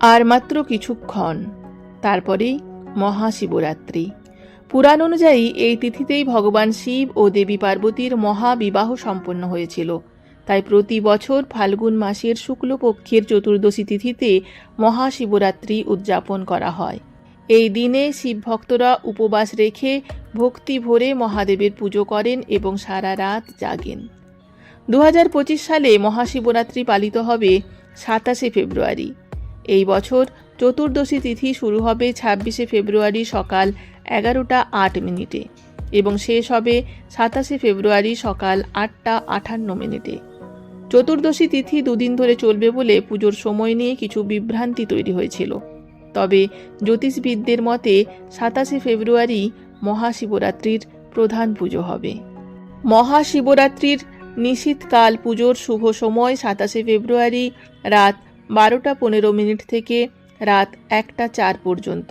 আর মাত্র কিছুক্ষণ। তারপরেই মহাশিবরাত্রি। পুরাণ অনুযায়ী এই তিথিতেই ভগবান শিব ও দেবী পার্বতীর মহাবিবাহ সম্পন্ন হয়েছিল। তাই প্রতি বছর ফাল্গুন মাসের শুক্লপক্ষের চতুর্দশী তিথিতে মহাশিবরাত্রি উদযাপন করা হয়। এই দিনে শিব ভক্তরা উপবাস রেখে ভক্তি ভরে মহাদেবের পুজো করেন এবং সারা রাত জাগেন। দু হাজার পঁচিশ সালে মহাশিবরাত্রি পালিত হবে সাতাশে ফেব্রুয়ারি। এই বছর চতুর্দশী তিথি শুরু হবে ছাব্বিশে ফেব্রুয়ারি সকাল এগারোটা আট মিনিটে এবং শেষ হবে সাতাশে ফেব্রুয়ারি সকাল আটটা আটান্ন মিনিটে। চতুর্দশী তিথি দুদিন ধরে চলবে বলে পুজোর সময় নিয়ে কিছু বিভ্রান্তি তৈরি হয়েছিল। তবে জ্যোতিষবিদদের মতে সাতাশে ফেব্রুয়ারি মহাশিবরাত্রির প্রধান পুজো হবে। মহাশিবরাত্রির নিশীতকাল পুজোর শুভ সময় সাতাশে ফেব্রুয়ারি রাত বারোটা পনেরো মিনিট থেকে রাত একটা চার পর্যন্ত।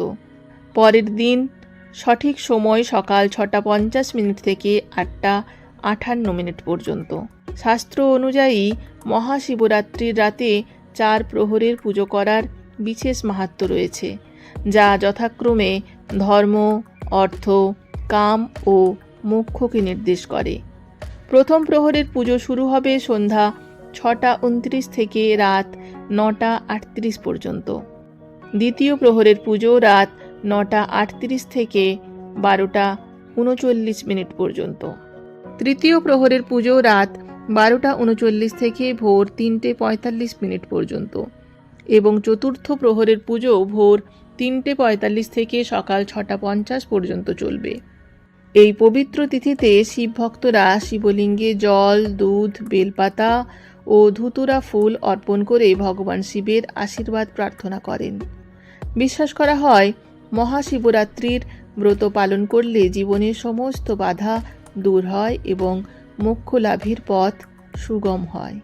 পরের দিন সঠিক সময় সকাল ছটা পঞ্চাশ মিনিট থেকে আটটা আটান্ন মিনিট পর্যন্ত। শাস্ত্র অনুযায়ী মহাশিবরাত্রির রাতে চার প্রহরের পুজো করার বিশেষ মাহাত্ম্য রয়েছে, যা যথাক্রমে ধর্ম, অর্থ, কাম ও মোক্ষকে নির্দেশ করে। প্রথম প্রহরের পুজো শুরু হবে সন্ধ্যা ছটা উনত্রিশ থেকে রাত নটা আটত্রিশ পর্যন্ত। দ্বিতীয় প্রহরের পুজো রাত নটা আটত্রিশ থেকে বারোটা উনচল্লিশ মিনিট পর্যন্ত। তৃতীয় প্রহরের পুজো রাত বারোটা উনচল্লিশ থেকে ভোর তিনটে পঁয়তাল্লিশ মিনিট পর্যন্ত এবং চতুর্থ প্রহরের পুজো ভোর তিনটে পঁয়তাল্লিশ থেকে সকাল ছটা পঞ্চাশ পর্যন্ত চলবে। এই পবিত্র তিথিতে শিব ভক্তরা শিবলিঙ্গে জল, দুধ, বেলপাতা ও ধুতুরা ফুল অর্পণ করে ভগবান শিবের আশীর্বাদ প্রার্থনা করেন। বিশ্বাস করা হয়, মহাশিবরাত্রির ব্রত পালন করলে জীবনের সমস্ত বাধা দূর হয় এবং মোক্ষ লাভের পথ সুগম হয়।